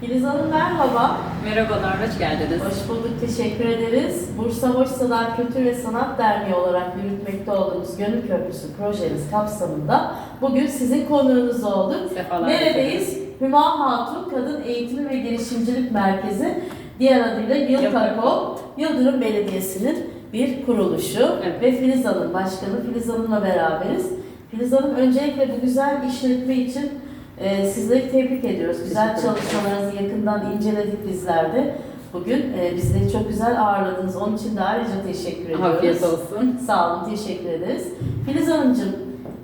Filiz Hanım merhaba. Merhabalar, hoş geldiniz. Hoş bulduk, teşekkür ederiz. Bursa Boş Sadar Kültür ve Sanat Derneği olarak yürütmekte olduğumuz Gönül Köprüsü projeniz kapsamında bugün sizin konuğunuz olduk. Sefalar Neredeyiz? Hüma Hatun Kadın Eğitimi ve Girişimcilik Merkezi, diğer adıyla Yılkako, Yıldırım Belediyesi'nin bir kuruluşu Evet. ve Filiz Hanım Başkanı Filiz Hanım'la beraberiz. Filiz Hanım öncelikle bu güzel işletme için e, sizleri tebrik ediyoruz. Güzel çalışmalarınızı yakından inceledik bizler de. Bugün e, bizleri çok güzel ağırladınız. Onun için de ayrıca teşekkür ediyoruz. Afiyet olsun. Sağ olun, teşekkür ederiz. Filiz Hanımcığım,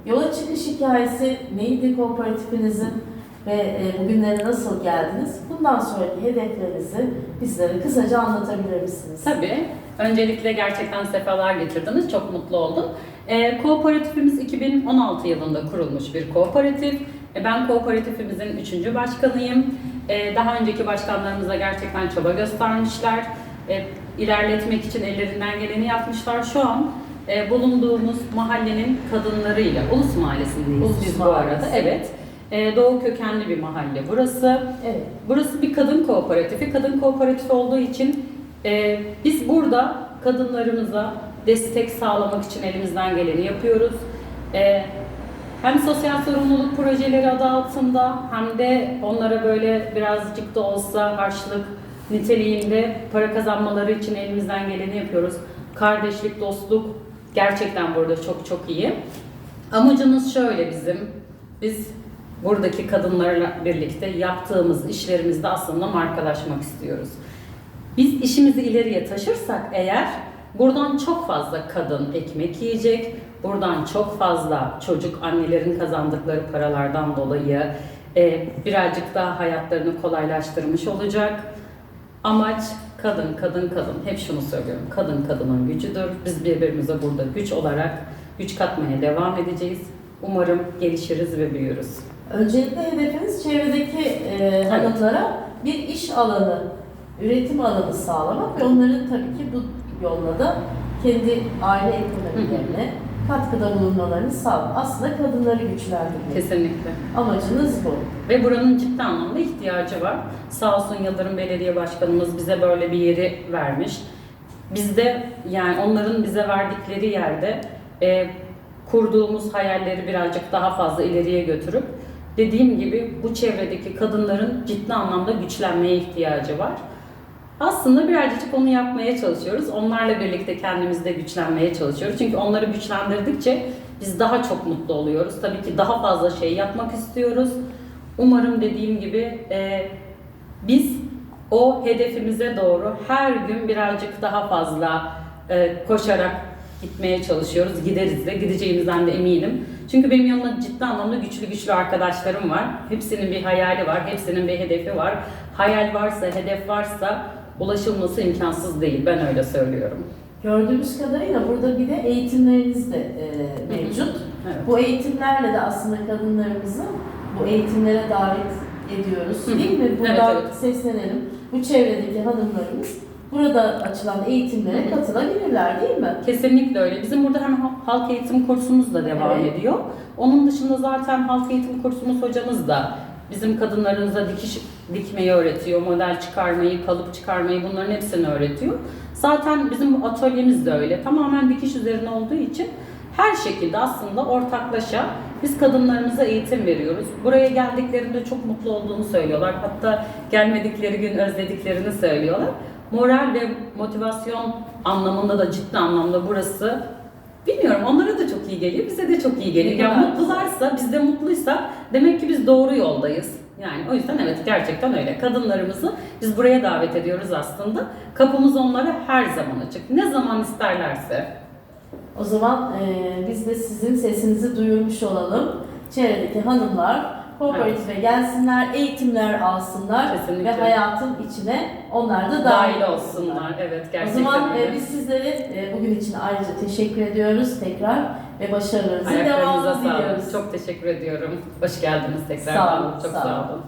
yola çıkış hikayesi neydi kooperatifinizin ve e, bugünlere nasıl geldiniz? Bundan sonraki hedeflerinizi bizlere kısaca anlatabilir misiniz? Tabii. Öncelikle gerçekten sefalar getirdiniz. Çok mutlu oldum. Ee, kooperatifimiz 2016 yılında kurulmuş bir kooperatif. Ee, ben kooperatifimizin üçüncü başkanıyım. Ee, daha önceki başkanlarımıza gerçekten çaba göstermişler. Ee, ilerletmek için ellerinden geleni yapmışlar. Şu an e, bulunduğumuz mahallenin kadınlarıyla, Ulus Mahallesi'ndeyiz Ulus biz bu arada. Evet. Doğu kökenli bir mahalle burası. Evet. Burası bir kadın kooperatifi. Kadın kooperatifi olduğu için e, biz burada kadınlarımıza destek sağlamak için elimizden geleni yapıyoruz. Hem sosyal sorumluluk projeleri adı altında hem de onlara böyle birazcık da olsa harçlık niteliğinde para kazanmaları için elimizden geleni yapıyoruz. Kardeşlik, dostluk gerçekten burada çok çok iyi. Amacımız şöyle bizim. Biz buradaki kadınlarla birlikte yaptığımız işlerimizde aslında markalaşmak istiyoruz. Biz işimizi ileriye taşırsak eğer buradan çok fazla kadın ekmek yiyecek, buradan çok fazla çocuk annelerin kazandıkları paralardan dolayı e, birazcık daha hayatlarını kolaylaştırmış olacak. Amaç kadın, kadın, kadın. Hep şunu söylüyorum. Kadın kadının gücüdür. Biz birbirimize burada güç olarak güç katmaya devam edeceğiz. Umarım gelişiriz ve büyürüz. Öncelikle hedefiniz çevredeki e, hanımlara bir iş alanı, üretim alanı sağlamak ve onların tabii ki bu yolla da kendi aile ekonomilerine katkıda bulunmalarını sağlamak. Aslında kadınları güçlendirmek. Kesinlikle. Amacınız bu. Ve buranın ciddi anlamda ihtiyacı var. Sağ olsun Yıldırım Belediye Başkanımız bize böyle bir yeri vermiş. Biz de yani onların bize verdikleri yerde e, kurduğumuz hayalleri birazcık daha fazla ileriye götürüp dediğim gibi bu çevredeki kadınların ciddi anlamda güçlenmeye ihtiyacı var. Aslında birazcık onu yapmaya çalışıyoruz. Onlarla birlikte kendimiz de güçlenmeye çalışıyoruz. Çünkü onları güçlendirdikçe biz daha çok mutlu oluyoruz. Tabii ki daha fazla şey yapmak istiyoruz. Umarım dediğim gibi e, biz o hedefimize doğru her gün birazcık daha fazla e, koşarak gitmeye çalışıyoruz. Gideriz de gideceğimizden de eminim. Çünkü benim yanımda ciddi anlamda güçlü güçlü arkadaşlarım var. Hepsinin bir hayali var, hepsinin bir hedefi var. Hayal varsa, hedef varsa ulaşılması imkansız değil. Ben öyle söylüyorum. Gördüğümüz kadarıyla burada bir de eğitimleriniz de e, mevcut. Evet. Bu eğitimlerle de aslında kadınlarımızı bu eğitimlere davet ediyoruz. Hı. Değil mi? Buradan Evet, evet. seslenelim. Bu çevredeki hanımlarımız burada açılan eğitimlere katılabilirler değil mi? Kesinlikle öyle. Bizim burada hem ha- halk eğitim kursumuz da devam Evet. ediyor. Onun dışında zaten halk eğitim kursumuz hocamız da bizim kadınlarımıza dikiş dikmeyi öğretiyor, model çıkarmayı, kalıp çıkarmayı bunların hepsini öğretiyor. Zaten bizim atölyemiz de öyle. Tamamen dikiş üzerine olduğu için her şekilde aslında ortaklaşa biz kadınlarımıza eğitim veriyoruz. Buraya geldiklerinde çok mutlu olduğunu söylüyorlar. Hatta gelmedikleri gün özlediklerini söylüyorlar. Moral ve motivasyon anlamında da ciddi anlamda burası bilmiyorum onlara da çok iyi geliyor, bize de çok iyi geliyor. Yani mutlularsa, biz de mutluysak demek ki biz doğru yoldayız. Yani o yüzden evet gerçekten öyle. Kadınlarımızı biz buraya davet ediyoruz aslında. Kapımız onlara her zaman açık. Ne zaman isterlerse. O zaman e, biz de sizin sesinizi duyurmuş olalım. Çevredeki hanımlar kooperatife gelsinler, eğitimler alsınlar Kesinlikle. ve hayatın içine onlar da dahil Dahil olsunlar. olsunlar. Evet O gerçekten zaman e, biz sizlere e, bugün için ayrıca teşekkür ediyoruz tekrar ve başarılarınızın devamını diliyoruz. Çok teşekkür ediyorum. Hoş geldiniz tekrar. Sağ olun, Çok sağ sağ olun. olun.